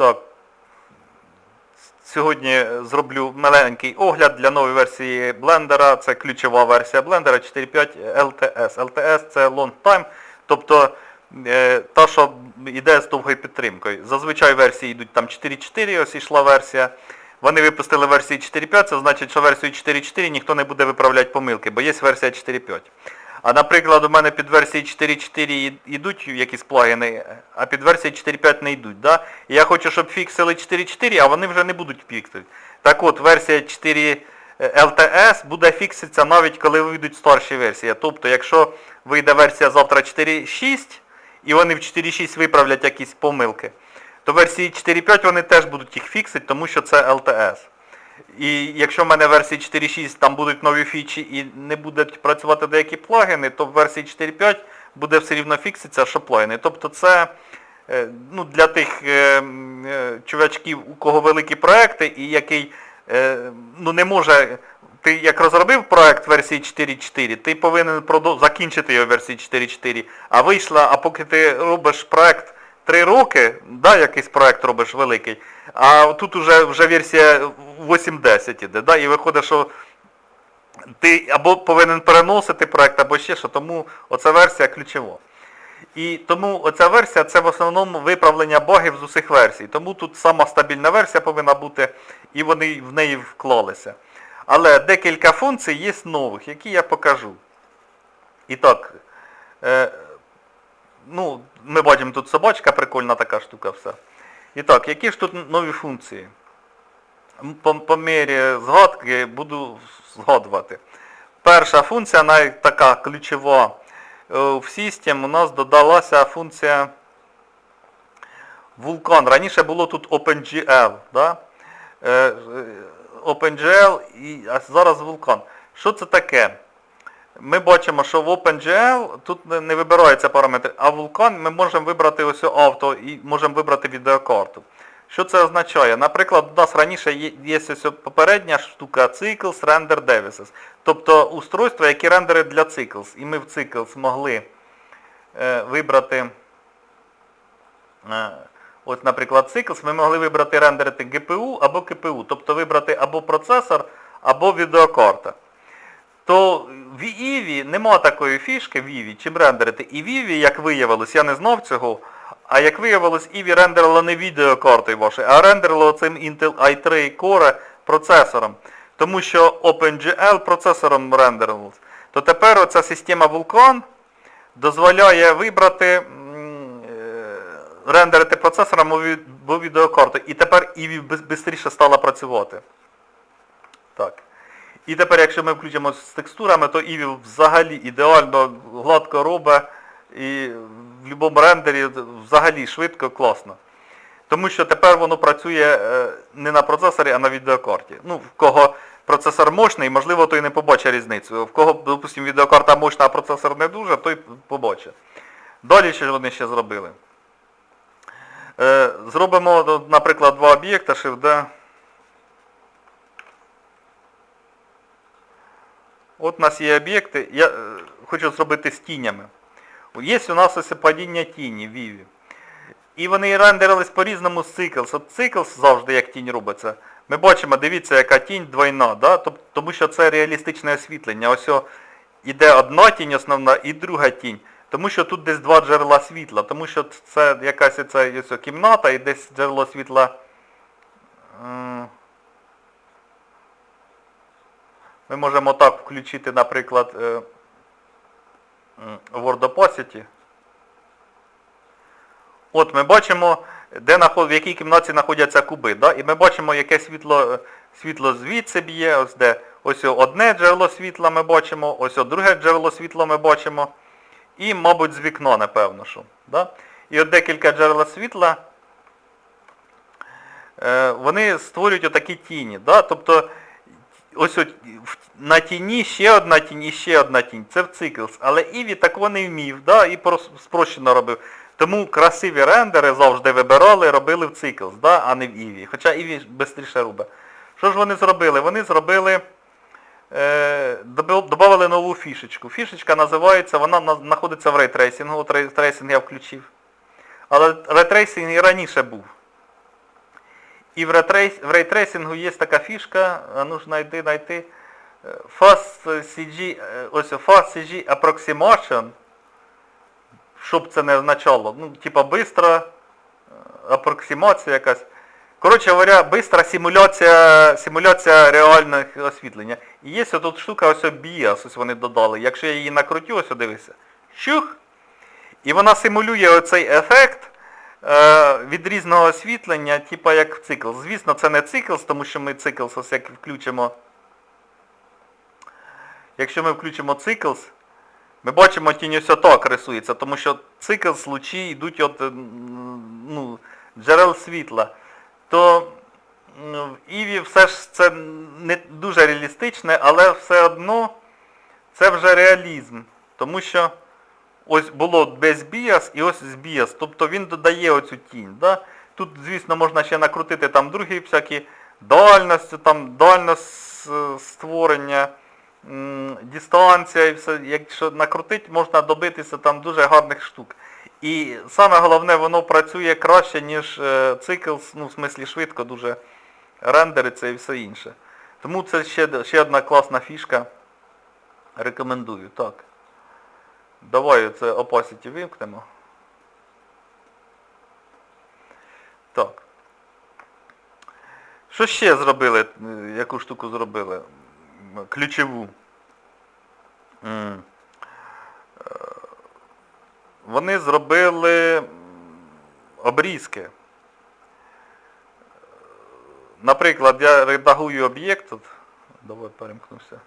Так. Сьогодні зроблю маленький огляд для нової версії блендера. Це ключова версія блендера 4.5 LTS. LTS це Long Time, тобто е, та, що йде з довгою підтримкою. Зазвичай версії йдуть там 4.4, ось ішла версія. Вони випустили версію 4.5, це значить, що версію 4.4 ніхто не буде виправляти помилки, бо є версія 4.5. А наприклад, у мене під версії 4.4 йдуть якісь плагіни, а під версії 4.5 не йдуть. Да? І я хочу, щоб фіксили 4.4, а вони вже не будуть фіксити. Так от, версія 4 LTS буде фікситися навіть коли вийдуть старші версії. Тобто, якщо вийде версія завтра 4.6, і вони в 4.6 виправлять якісь помилки, то версії 4.5 вони теж будуть їх фіксити, тому що це LTS. І якщо в мене в версії 4.6 там будуть нові фічі і не будуть працювати деякі плагіни, то в версії 4.5 буде все рівно фікситися, що плагіни. Тобто це е, ну, для тих е, е, чувачків, у кого великі проекти і який ну, не може. Ти як розробив проект версії 4.4, ти повинен закінчити його версії 4.4, а вийшла, а поки ти робиш проект 3 роки, да, якийсь проект робиш великий, а тут уже, вже версія 8.10 іде, да, і виходить, що ти або повинен переносити проект, або ще що, тому оця версія ключова. І тому оця версія це в основному виправлення багів з усіх версій. Тому тут сама стабільна версія повинна бути, і вони в неї вклалися. Але декілька функцій є нових, які я покажу. І так, е, ну, ми бачимо тут собачка, прикольна така штука все. І так, які ж тут нові функції? По, по мірі згадки буду згадувати. Перша функція, навіть така ключова, е, в System у нас додалася функція Vulkan. Раніше було тут OpenGL. Да? Е, е, OpenGL і а зараз Vulkan. Що це таке? Ми бачимо, що в OpenGL тут не- вибираються параметри, а в Vulkan ми можемо вибрати ось авто і можемо вибрати відеокарту. Що це означає? Наприклад, у нас раніше є ось попередня штука Cycles Render Devices. Тобто устройства, які рендерять для Cycles. І ми в Cycles могли е, вибрати, е, ось, наприклад, Cycles, ми могли вибрати рендерити GPU або КПУ, тобто вибрати або процесор, або відеокарта. То в Іві нема такої фішки в Іві, чим рендерити. І в Іві, як виявилось, я не знав цього, а як виявилось, Іві рендерило не відеокартою вашою, а рендерило цим Intel i3 Core процесором. Тому що OpenGL процесором рендерилось. То тепер оця система Vulkan дозволяє вибрати е, рендерити процесором або від- або відеокартою. І тепер Іві швидше стала працювати. Так. І тепер, якщо ми включимо з текстурами, то Ivy взагалі ідеально гладко робить і в будь-якому рендері взагалі швидко, класно. Тому що тепер воно працює е, не на процесорі, а на відеокарті. Ну, в кого процесор мощний, можливо, той не побачить різницю. В кого, допустимо, відеокарта мощна, а процесор не дуже, той побачить. Далі що вони ще зробили? Е, Зробимо, наприклад, два об'єкта, Shift От у нас є об'єкти, я е, хочу зробити з тінями. Є у нас ось падіння тіні в Віві. І вони рендерились по-різному з Cycles. От Cycles завжди як тінь робиться. Ми бачимо, дивіться, яка тінь двойна, да? Тому що це реалістичне освітлення. Ось іде одна тінь основна і друга тінь. Тому що тут десь два джерела світла. Тому що це якась оця кімната і десь джерело світла. Ми можемо так включити, наприклад, е, Word Opacity. От ми бачимо, де в якій кімнаті знаходяться куби. Да? І ми бачимо, яке світло, е, світло звідси б'є, ось де. Ось одне джерело світла ми бачимо, ось друге джерело світла ми бачимо. І, мабуть, з вікна, напевно, що. Да? І от декілька джерел світла, е, вони створюють отакі тіні. Да? Тобто ось от на тіні ще одна тінь і ще одна тінь. Це в Cycles. Але Іві такого не вмів, да? і спрощено робив. Тому красиві рендери завжди вибирали, робили в Cycles, да? а не в Іві. Хоча Іві швидше робить. Що ж вони зробили? Вони зробили, е, додали нову фішечку. Фішечка називається, вона знаходиться в рейтрейсингу. От рейтрейсинг я включив. Але рейтрейсинг і раніше був. І в, рейтрейсингу є така фішка, а ну ж знайди, знайти. е, Fast CG, е, ось Fast CG Approximation, що б це не означало. Ну, типа бистра е, апроксимація якась. Коротше говоря, бистра симуляція, симуляція реального освітлення. І є тут штука ось BIAS, ось вони додали. Якщо я її накрутю, ось дивися. Щух! І вона симулює оцей ефект від різного освітлення, типа як цикл. Звісно, це не цикл, тому що ми цикл ось як включимо. Якщо ми включимо цикл, ми бачимо тінь ось так рисується, тому що цикл лучі йдуть від е, ну, джерел світла. То в Іві все ж це не дуже реалістичне, але все одно це вже реалізм. Тому що ось було без біас і ось з біас. Тобто він додає оцю тінь. Да? Тут, звісно, можна ще накрутити там другі всякі дальності, там дальність е, створення, дистанція і все. Якщо накрутити, можна добитися там дуже гарних штук. І саме головне, воно працює краще, ніж е, цикл, ну, в смислі швидко дуже рендериться і все інше. Тому це ще, ще одна класна фішка. Рекомендую, так. Давай це opacity вимкнемо. Так. Що ще зробили? е, Яку штуку зробили? Ключову. Е, Вони зробили обрізки. Наприклад, я редагую об'єкт. Давай перемкнуся.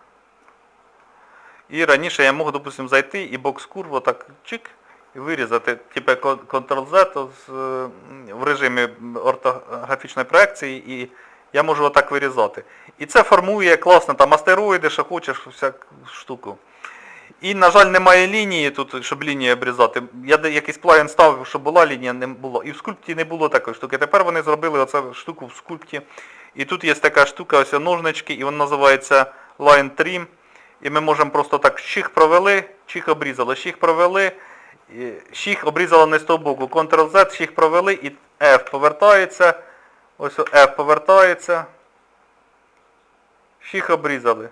І раніше я мог, допустимо, зайти і бокс курву так чик і вирізати, типу Ctrl-Z в режимі ортографічної проекції, і я можу отак вирізати. І це формує класно, там астероїди, що хочеш, всяку штуку. І, на жаль, немає лінії тут, щоб лінії обрізати. Я якийсь плагін ставив, щоб була лінія, не було. І в скульпті не було такої штуки. Тепер вони зробили оцю штуку в скульпті. І тут є така штука, ось ножнички, і вона називається Line Trim. І ми можемо просто так щих провели, чих обрізали, щих провели, щих обрізали не з того боку. Ctrl-Z, щих провели і F повертається. Ось F повертається. Щих обрізали.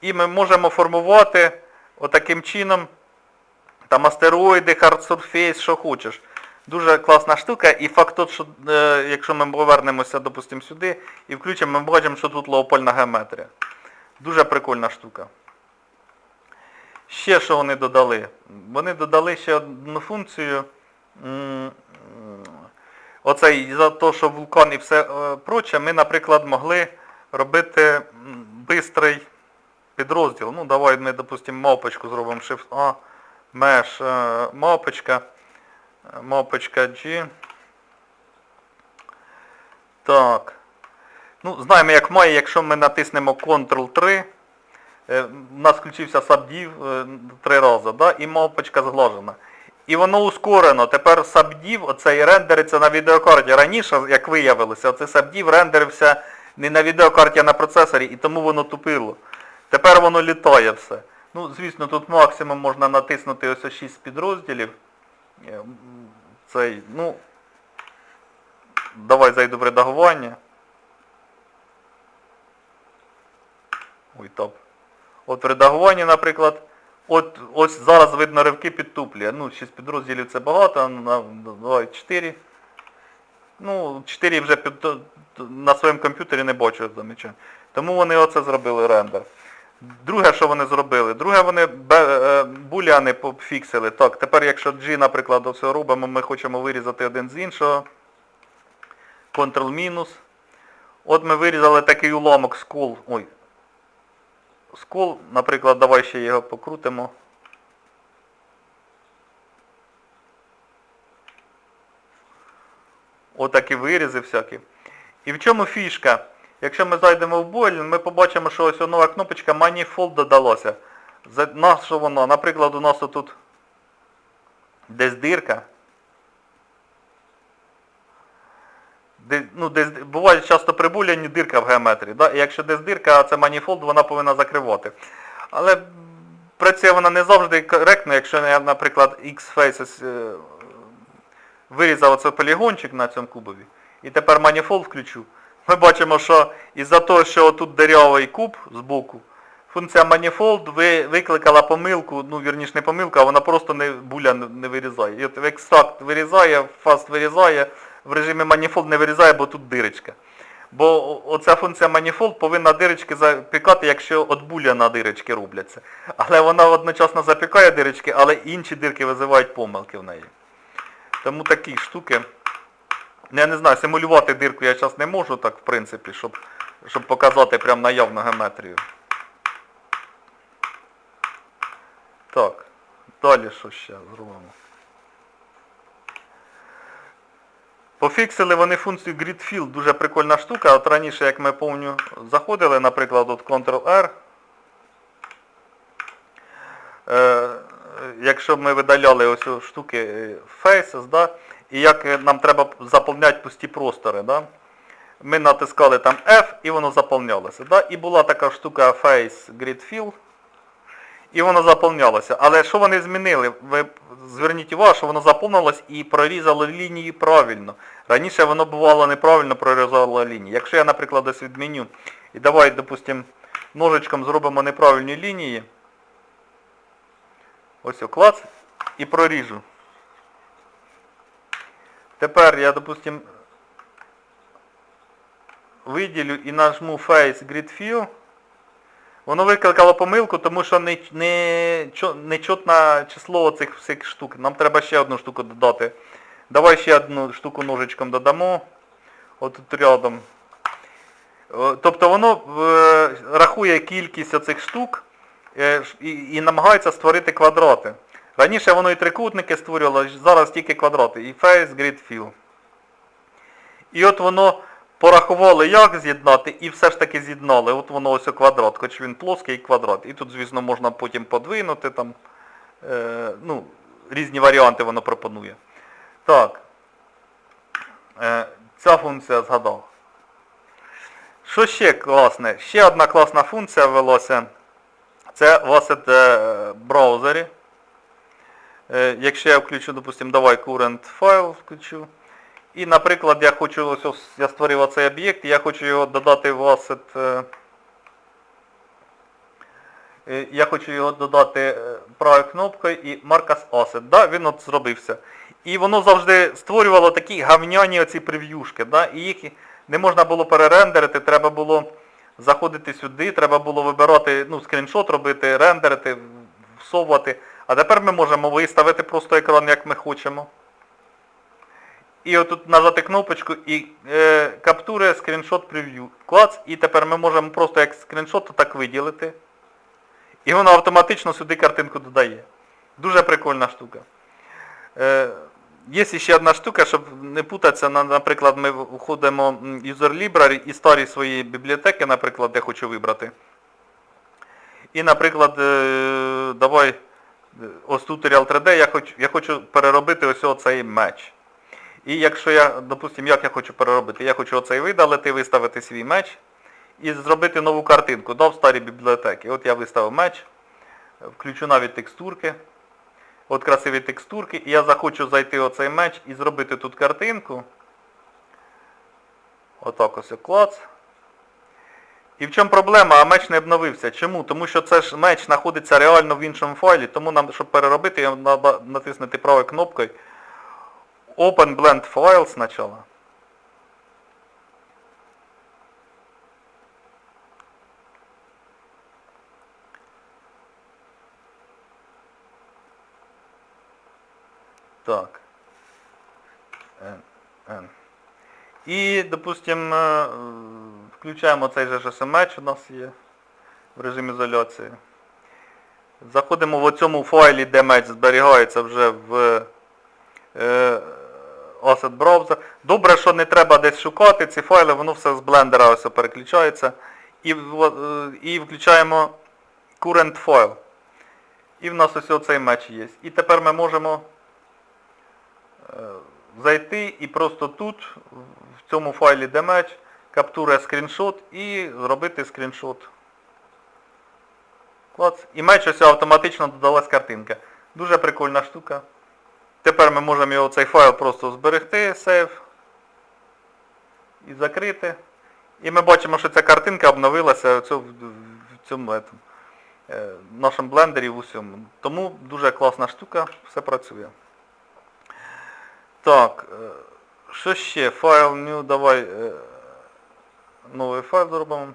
І ми можемо формувати отаким чином там астероїди, surface, що хочеш. Дуже класна штука, і факт тот, що е, якщо ми повернемося, допустимо, сюди і включимо, ми бачимо, що тут леопольна геометрія. Дуже прикольна штука. Ще що вони додали? Вони додали ще одну функцію. Оцей, за те, що вулкан і все е, проче, ми, наприклад, могли робити бистрий підрозділ. Ну, давай ми, допустимо, мавпочку зробимо Shift-A, Mesh, е, мавпочка, е, G. Так. Ну, знаємо, як має, якщо ми натиснемо Ctrl-3, е, у нас включився Subdiv е, три рази, да, і мавпочка зглажена. І воно ускорено. Тепер Subdiv, оцей рендериться на відеокарті. Раніше, як виявилося, оцей Subdiv рендерився не на відеокарті, а на процесорі, і тому воно тупило. Тепер воно літає все. Ну, звісно, тут максимум можна натиснути ось 6 підрозділів. Е, Цей, ну, давай зайду в редагування. Ой, топ. От в редагуванні, наприклад, от ось зараз видно ривки підтуплі. Ну, 6 підрозділів це багато, давай 4. Ну, 4 вже під, на своєму комп'ютері не бачу замічаю. Тому вони оце зробили рендер. Друге, що вони зробили? Друге, вони е, буляни пофіксили. Так, тепер якщо G, наприклад, оце робимо, ми хочемо вирізати один з іншого. Ctrl-мінус. От ми вирізали такий уламок скул. Ой. Скул, наприклад, давай ще його покрутимо. Отакі вирізи всякі. І в чому фішка? Якщо ми зайдемо в бойль, ми побачимо, що ось нова кнопочка Manifold додалося. За що воно? Наприклад, у нас тут десь дирка. Де, ну, десь, буває часто прибуляні дирка в геометрії. Да? І якщо десь дирка, а це маніфолд, вона повинна закривати. Але працює вона не завжди коректно, якщо я, наприклад, X-Faces е, вирізав оцей полігончик на цьому кубові. І тепер Manifold включу. Ми бачимо, що із-за того, що тут дирявий куб збоку, функція Manifold ви, викликала помилку, ну вірніш не помилку, а вона просто не, буля не вирізає. І от екстракт вирізає, фаст вирізає, в режимі Manifold не вирізає, бо тут дирочка. Бо оця функція Manifold повинна дирочки запікати, якщо от на дирочки робляться. Але вона одночасно запікає дирочки, але інші дирки визивають помилки в неї. Тому такі штуки. Я не знаю, симулювати дирку я зараз не можу так, в принципі, щоб, щоб показати прям наявну геометрію. Так, далі що ще зробимо? Пофіксили вони функцію Grid Fill, дуже прикольна штука. От раніше, як ми помню, заходили, наприклад, от Ctrl-R. Е, якщо ми видаляли ось штуки е, Faces, да, і як е, нам треба заповняти пусті простори, да, ми натискали там F і воно заповнялося. Да, і була така штука Face Grid Fill, і воно заповнялося. Але що вони змінили? Ви зверніть увагу, що воно заповнилось і прорізало лінії правильно. Раніше воно бувало неправильно прорізало лінії. Якщо я, наприклад, ось відміню і давай, допустим, ножичком зробимо неправильні лінії. Ось о, клац і проріжу. Тепер я, допустим, виділю і нажму Face Grid Fill. Воно викликало помилку, тому що не, не, нечутне число цих всіх штук. Нам треба ще одну штуку додати. Давай ще одну штуку ножичком додамо. Отут рядом. Е, Тобто воно е, рахує кількість оцих штук е, і, і намагається створити квадрати. Раніше воно і трикутники створювало, зараз тільки квадрати. І face, grid, fill. І от воно порахувало, як з'єднати, і все ж таки з'єднали. От воно ось квадрат, хоч він плоский і квадрат. І тут, звісно, можна потім подвинути там. Е, ну, різні варіанти воно пропонує. Так. Е, ця функція згадав. Що ще класне? Ще одна класна функція ввелася. Це в Asset е, браузері. Е, Якщо я включу, допустимо, давай current file включу. І, наприклад, я хочу, ось, я створив оцей об'єкт, я хочу його додати в Asset. е, е, Я хочу його додати е, правою кнопкою і Marcus Asset. Да, він от зробився. І воно завжди створювало такі гавняні оці прев'юшки, да, і їх не можна було перерендерити, треба було заходити сюди, треба було вибирати, ну, скріншот робити, рендерити, всовувати. А тепер ми можемо виставити просто екран, як ми хочемо. І отут нажати кнопочку і е, каптури скріншот прев'ю. Клац, і тепер ми можемо просто як скріншот так виділити. І воно автоматично сюди картинку додає. Дуже прикольна штука. Е, є ще одна штука, щоб не путатися, наприклад, ми входимо в User Library і старі свої бібліотеки, наприклад, де хочу вибрати. І, наприклад, е, давай, е, ось Tutorial 3D, я хочу, я хочу переробити ось оцей меч. І якщо я, допустимо, як я хочу переробити, я хочу оцей видалити, виставити свій меч і зробити нову картинку, в старій бібліотеки. От я виставив меч, включу навіть текстурки. От красиві текстурки, і я захочу зайти оцей меч і зробити тут картинку. Отак ось клац. І в чому проблема? А меч не обновився. Чому? Тому що це ж меч знаходиться реально в іншому файлі, тому нам, щоб переробити, його треба натиснути правою кнопкою Open Blend File спочатку. Так. N, N. І, допустимо, е, включаємо цей же ж меч у нас є в режимі ізоляції. Заходимо в цьому файлі, де меч зберігається вже в е, Asset Browser. Добре, що не треба десь шукати ці файли, воно все з блендера ось переключається. І, е, і включаємо Current File. І в нас ось оцей меч є. І тепер ми можемо е, зайти і просто тут, в цьому файлі де меч, каптура скріншот і зробити скріншот. Клац. І меч ось автоматично додалась картинка. Дуже прикольна штука. Тепер ми можемо його цей файл просто зберегти, сейв. і закрити. І ми бачимо, що ця картинка обновилася в цьому, в е, нашому блендері в усьому. Тому дуже класна штука, все працює. Так, е, що ще? Файл new, давай е, новий файл зробимо.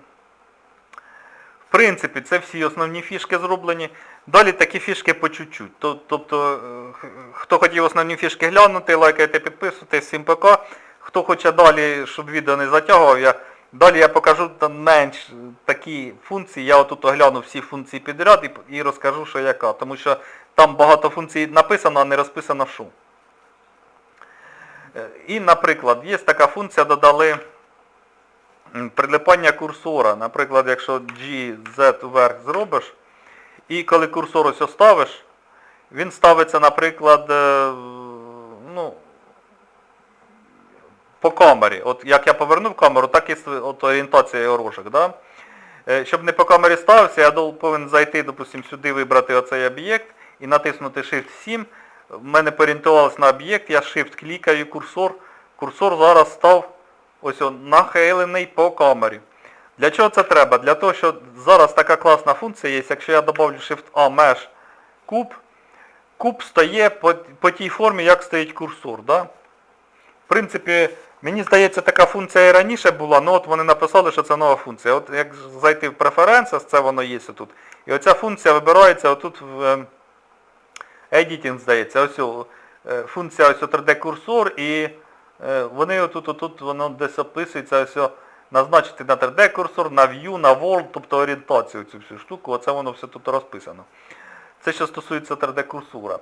В принципі, це всі основні фішки зроблені. Далі такі фішки по чуть-чуть. Тобто, е, хто хотів основні фішки глянути, лайкайте, підписуйтесь, всім пока. Хто хоче далі, щоб відео не затягував, я, далі я покажу там менш такі функції. Я отут огляну всі функції підряд і, і розкажу, що яка. Тому що там багато функцій написано, а не розписано що. Е, І, наприклад, є така функція, додали прилипання курсора. Наприклад, якщо G, Z вверх зробиш, і коли курсор ось оставиш, він ставиться, наприклад, е, ну, по камері. От як я повернув камеру, так і от орієнтація його рожок. Да? Е, Щоб не по камері ставився, я повинен зайти, допустим, сюди вибрати оцей об'єкт і натиснути Shift-7. В мене порієнтувалось на об'єкт, я Shift клікаю курсор. Курсор зараз став ось нахилений по камері. Для чого це треба? Для того, що зараз така класна функція є, якщо я добавлю Shift-A Mesh куб, куб стає по, по тій формі, як стоїть курсор. Да? В принципі, мені здається, така функція і раніше була, але от вони написали, що це нова функція. От як зайти в Preferences, це воно є тут. І оця функція вибирається отут в ем, Editing, здається, ось е, функція ось 3D-курсор і е, вони отут, отут воно десь описується ось о, назначити на 3D-курсор, на View, на World, тобто орієнтацію цю всю штуку, оце воно все тут розписано. Це що стосується 3D-курсора.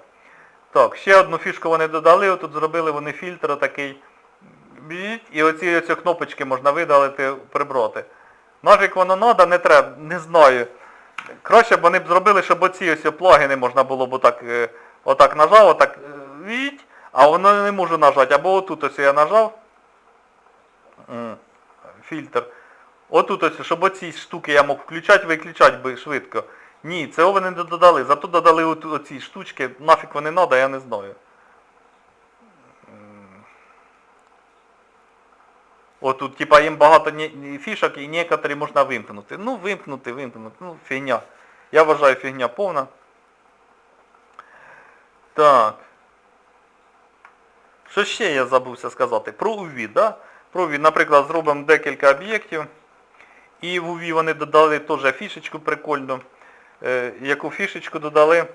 Так, ще одну фішку вони додали, отут зробили вони фільтр такий. І оці, оці кнопочки можна видалити, прибрати. Нафік воно надо, не треба, не знаю. Краще б вони б зробили, щоб оці ось плагіни можна було б отак, е, отак нажав, отак е, віть, а воно не можу нажати. Або отут ось я нажав. Фільтр. Отут ось, щоб оці штуки я мог включати, виключати би швидко. Ні, цього вони не додали. Зато додали оці штучки. Нафік вони надо, я не знаю. Отут, типа, їм багато фішок і некоторі можна вимкнути. Ну, вимкнути, вимкнути. Ну, фігня. Я вважаю фігня повна. Так. Що ще я забувся сказати? Про UV, да? Про наприклад, зробимо декілька об'єктів. І в UV вони додали теж фішечку прикольну. Е, яку фішечку додали?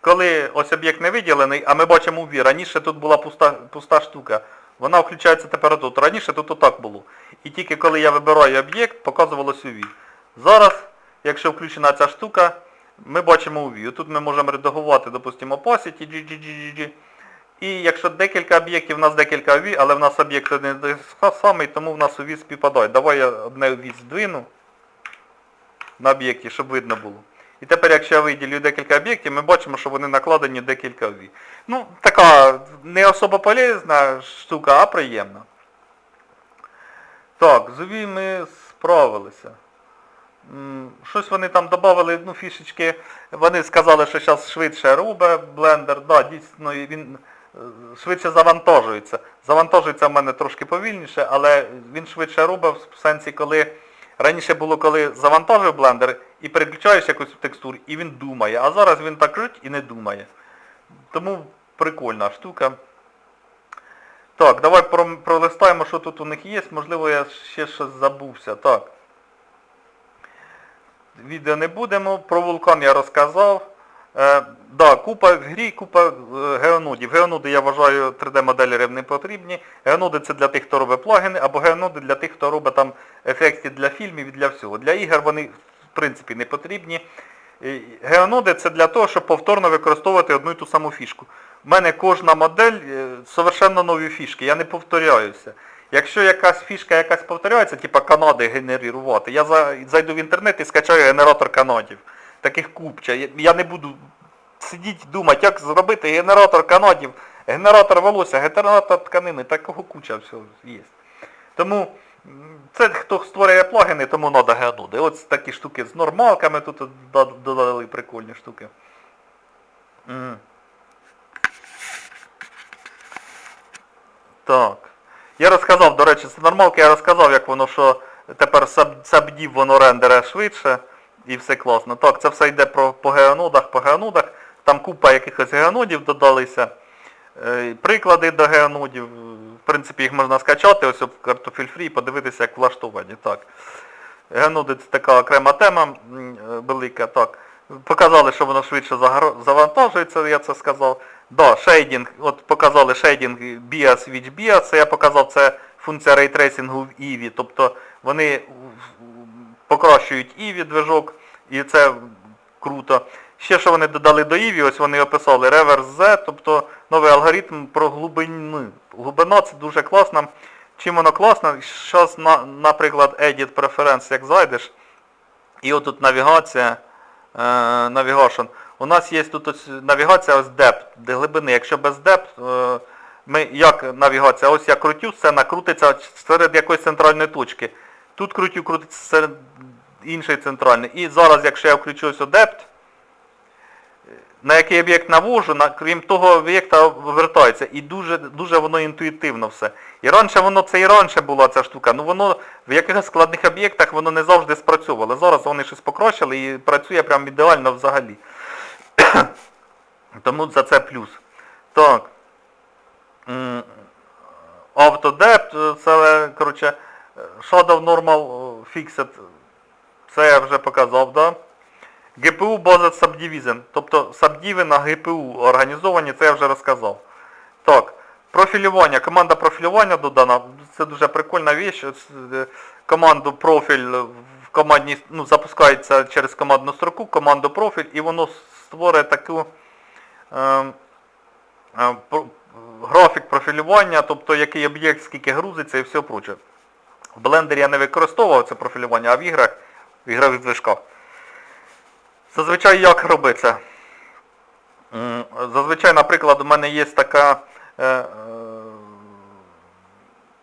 Коли ось об'єкт не виділений, а ми бачимо UV, раніше тут була пуста, пуста штука. Вона включається тепер тут. Раніше тут отак було. І тільки коли я вибираю об'єкт, показувалось UV. Зараз, якщо включена ця штука, ми бачимо UV. Тут ми можемо редагувати, допустимо, opacity. І якщо декілька об'єктів, у нас декілька UV, але в нас об'єкт один і той самий, тому в нас UV співпадає. Давай я одне UV здвину на об'єкті, щоб видно було. І тепер, якщо я виділю декілька об'єктів, ми бачимо, що вони накладені декілька UV. Ну, така не особо полезна штука, а приємна. Так, з UV ми справилися. Щось вони там додали, ну, фішечки. Вони сказали, що зараз швидше робить блендер. Да, дійсно, він швидше завантажується. Завантажується в мене трошки повільніше, але він швидше робить в сенсі, коли раніше було, коли завантажив блендер і переключаєш якусь текстуру, і він думає. А зараз він так жить і не думає. Тому прикольна штука. Так, давай пролистаємо, що тут у них є. Можливо, я ще щось забувся. Так. Відео не будемо. Про вулкан я розказав. Е, да, купа в грі, купа е, геонодів. Геоноди, я вважаю, 3D-моделерів не потрібні. Геоноди це для тих, хто робить плагіни, або геоноди для тих, хто робить там ефекти для фільмів і для всього. Для ігор вони, в принципі, не потрібні. Геоноди це для того, щоб повторно використовувати одну і ту саму фішку. У мене кожна модель е, совершенно нові фішки, я не повторяюся. Якщо якась фішка якась повторяється, типа канади генерувати, я зайду в інтернет і скачаю генератор канадів. Таких купча. Я, не буду сидіти думати, як зробити генератор канадів, генератор волосся, генератор тканини, такого куча всього є. Тому це хто створює плагіни, тому треба геоноди. Ось такі штуки з нормалками тут додали прикольні штуки. Так. Я розказав, до речі, це нормалка, я розказав, як воно що тепер саб- сабдів воно рендере швидше і все класно. Так, це все йде про, по геонодах, по геонодах. Там купа якихось геонодів додалися. Е, Приклади до геонодів. В принципі, їх можна скачати, ось об картофель фрі, подивитися, як влаштовані. Так. Геноди це така окрема тема е, велика. Так. Показали, що воно швидше завантажується, я це сказав. Да, шейдінг, от показали шейдінг BIAS Switch BIAS, це я показав, це функція рейтрейсингу в EVE, тобто вони покращують EVE движок, і це круто. Ще що вони додали до EVE, ось вони описали Reverse Z, тобто новий алгоритм про глибину. Глибина це дуже класно. Чим воно класно? Зараз, на, наприклад, Edit Preference, як зайдеш, і отут навігація, е, Navigation. У нас є тут ось навігація ось Depth, де глибини. Якщо без Depth, е, ми, як навігація, ось я крутю, це накрутиться серед якоїсь центральної точки. Тут крутю, крутиться серед іншої центральної. І зараз, якщо я включу у на який об'єкт навожу, на, крім того об'єкта вертається. І дуже, дуже воно інтуїтивно все. І раніше воно це і раніше була ця штука, ну воно в якихось складних об'єктах воно не завжди спрацьовувало. Зараз вони щось покращили і працює прям ідеально взагалі. Тому за це плюс. Так. М, Autodept, це, коротше, Shadow Normal Fixed, це я вже показав, да? GPU Based Subdivision, тобто сабдіви на GPU організовані, це я вже розказав. Так, профілювання, команда профілювання додана, це дуже прикольна. Ось, е, Команду профіль в командній, ну, запускається через командну строку, команду профіль, і воно створює таку е, е, графік профілювання, тобто який об'єкт, скільки грузиться і все проче. В блендері я не використовував це профілювання, а в іграх, в ігрових движках. Зазвичай як робиться? Зазвичай, наприклад, у мене є така е, е,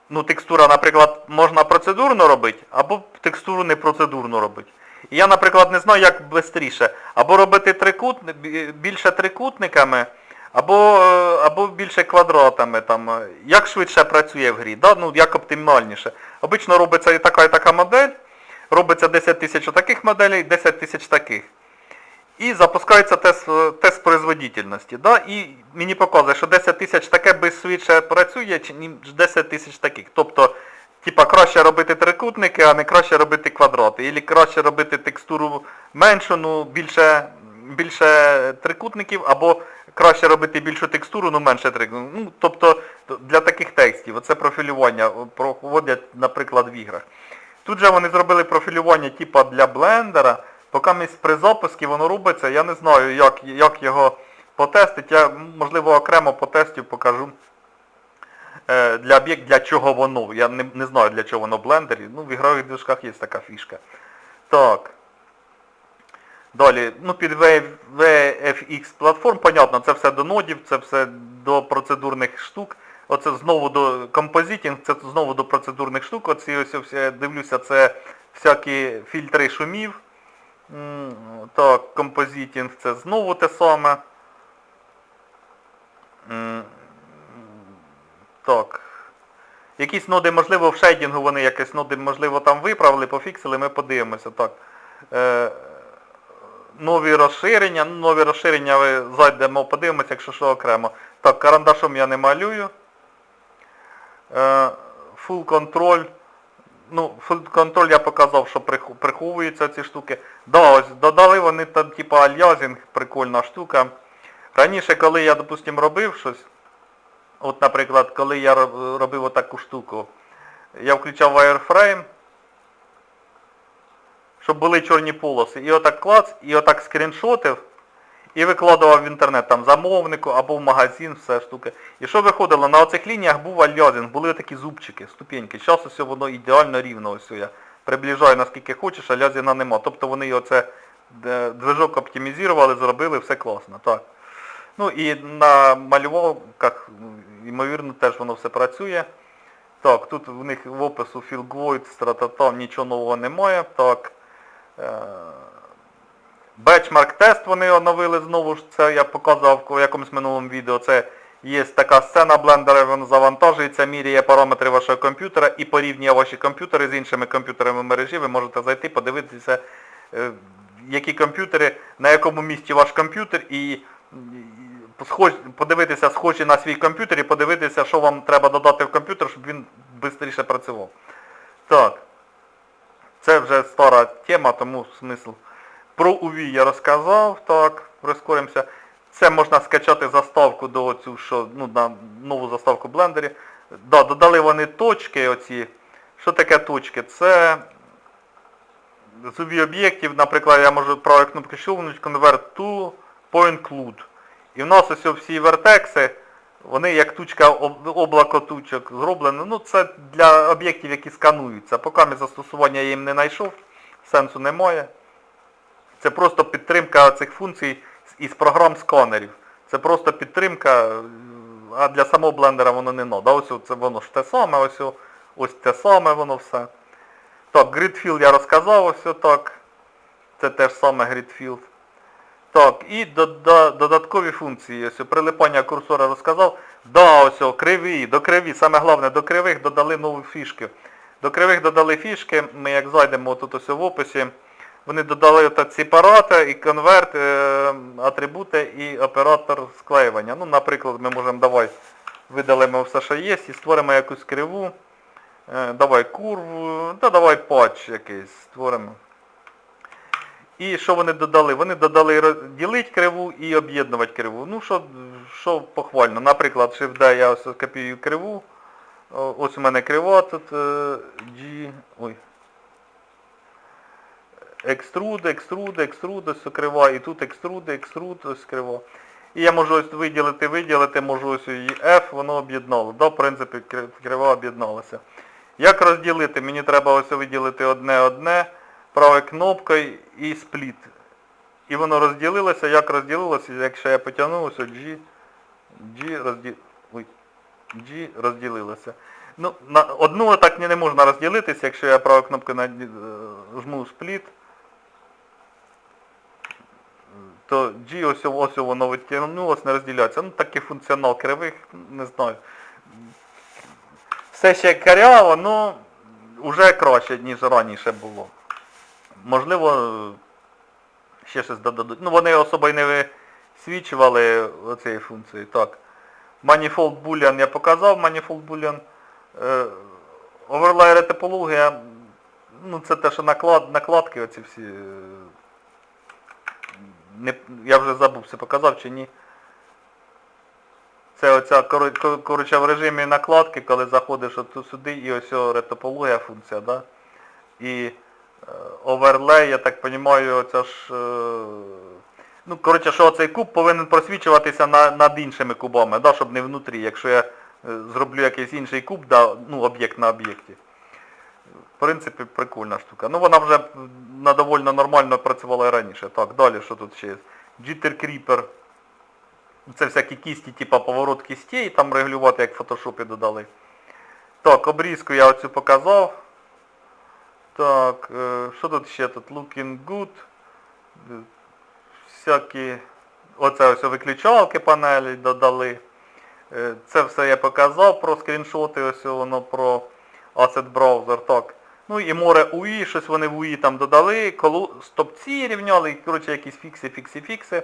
ну, текстура, наприклад, можна процедурно робити, або текстуру не процедурно робити. І я, наприклад, не знаю, як швидше. Або робити трикутни, бі- більше трикутниками, або, е, або більше квадратами. Там. Як швидше працює в грі, да? ну, як оптимальніше. Обично робиться і така, і така модель, робиться 10 тисяч таких моделей, 10 тисяч таких. І запускається тест, е, тест производительності. Да? І мені показує, що 10 тисяч таке швидше працює, ніж 10 тисяч таких. Тобто, типа краще робити трикутники, а не краще робити квадрати. Ілі краще робити текстуру меншу, ну більше, більше трикутників, або краще робити більшу текстуру, ну менше трикутників. Ну, тобто для таких текстів, оце профілювання проводять, наприклад, в іграх. Тут же вони зробили профілювання типа для блендера. Поки при запуску воно робиться, я не знаю, як, як його потестити. Я, можливо, окремо потестю покажу. Е, для об'єкт, для чого воно. Я не, не знаю, для чого воно в блендері. Ну, в ігрових движках є така фішка. Так. Далі, ну під VFX платформ, понятно, це все до нодів, це все до процедурних штук. Оце знову до композитінг, це знову до процедурних штук. Оці ось ось дивлюся, це всякі фільтри шумів. Так, композитінг це знову те саме. Так. Якісь ноди, можливо, в шейдінгу вони якісь ноди, можливо, там виправили, пофіксили, ми подивимося. Так. Е, нові розширення. Ну, нові розширення ви зайдемо, подивимося, якщо що окремо. Так, карандашом я не малюю. Е, full control. Ну, full control я показав, що приховуються ці штуки. Да, ось додали вони там, типа альязінг, прикольна штука. Раніше, коли я, допустим, робив щось, от, наприклад, коли я робив отаку штуку, я включав wireframe, щоб були чорні полоси. І отак клац, і отак скріншотив, і викладував в інтернет там замовнику або в магазин, все штуки. І що виходило? На оцих лініях був альязінг, були такі зубчики, ступеньки. Зараз ось воно ідеально рівно. Ось я приближаю наскільки хочеш, альязіна нема. Тобто вони оце е, движок оптимізували, зробили, все класно. Так. Ну і на малювалках, ймовірно, теж воно все працює. Так, тут в них в опису Філгвойд, стрататам, нічого нового немає. Так. Бечмарк тест вони оновили знову ж, це я показував в якомусь минулому відео. Це Є така сцена блендера, він завантажується, міряє параметри вашого комп'ютера і порівнює ваші комп'ютери з іншими комп'ютерами мережі. Ви можете зайти, подивитися, е, які комп'ютери, на якому місці ваш комп'ютер і подивитися схожі на свій комп'ютер і подивитися, що вам треба додати в комп'ютер, щоб він швидше працював. Так. Це вже стара тема, тому смисл. Про UV я розказав, так, прискоримося. Це можна скачати заставку до цю, що, ну, на нову заставку в блендері. Да, додали вони точки оці. Що таке точки? Це з UV об'єктів, наприклад, я можу правою кнопкою щелкнути Convert to Point Cloud. І в нас ось всі вертекси, вони як тучка, об- облако тучок зроблено. Ну, це для об'єктів, які скануються. Поки ми застосування їм не знайшов, сенсу немає. Це просто підтримка цих функцій із програм сканерів. Це просто підтримка, а для самого блендера воно не надо. Ось це воно ж те саме, ось, ось те саме воно все. Так, Gridfield я розказав, ось так. Це теж саме Gridfield. Так, і дода- додаткові функції. Ось прилипання курсора розказав. Да, ось о, криві, до криві, саме головне, до кривих додали нові фішки. До кривих додали фішки, ми як зайдемо тут ось в описі, вони додали от сепарата і конверт, е, атрибути і оператор склеювання. Ну, наприклад, ми можемо давай видалимо все, що є, і створимо якусь криву. Е, давай курву, та давай патч якийсь створимо. І що вони додали? Вони додали розділити криву і об'єднувати криву. Ну, що, що похвально. Наприклад, Shift-D я ось копіюю криву. Ось у мене крива тут е, G. Ой. Екструд, екструд, екструд, ось і тут екструд, екструд, ось. І я можу ось виділити, виділити, можу ось її F, воно об'єднало. Да, в принципі, кри- крива об'єдналася. Як розділити? Мені треба ось виділити одне-одне правою кнопкою і спліт. І воно розділилося. Як розділилося, якщо я потягну, ось G, G, розді... G розділилося. Ну, на одну так не, не можна розділитися, якщо я правою кнопкою над... е, жму спліт, то G ось, ось воно відтягнулося, не розділяється. Ну такий функціонал кривих, не знаю. Все ще каряво, ну вже краще, ніж раніше було. Можливо, ще щось додадуть. Ну вони особо й не висвічували оцієї функції. Так. Manifold Boolean я показав, Manifold Boolean. Е, Оверлайер топологія, ну це те, що наклад, накладки оці всі. Не, я вже забув, це показав чи ні. Це оця, кор- кор- коротше, в режимі накладки, коли заходиш от сюди і ось ретопологія функція, да? І е, оверлей, я так розумію, оця ж... е, Ну, коротше, що цей куб повинен просвічуватися на, над іншими кубами, да, щоб не внутрі. Якщо я е, зроблю якийсь інший куб, да, ну, об'єкт на об'єкті. В принципі, прикольна штука. Ну, вона вже на довольно нормально працювала і раніше. Так, далі, що тут ще є? Jitter Creeper. Це всякі кісті, типа поворот кістей, там регулювати, як в фотошопі додали. Так, обрізку я оцю показав. Так, е, що тут ще тут? Looking good. Всякі. Оце ось виключалки панелі додали. Е, Це все я показав про скріншоти, ось воно про Asset Browser. Так. Ну і море УІ, щось вони в УІ там додали, колу стопці рівняли, коротше, якісь фікси, фікси, фікси.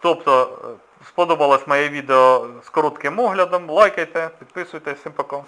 Тобто, е, сподобалось моє відео з коротким оглядом. Лайкайте, підписуйтесь, всім пока.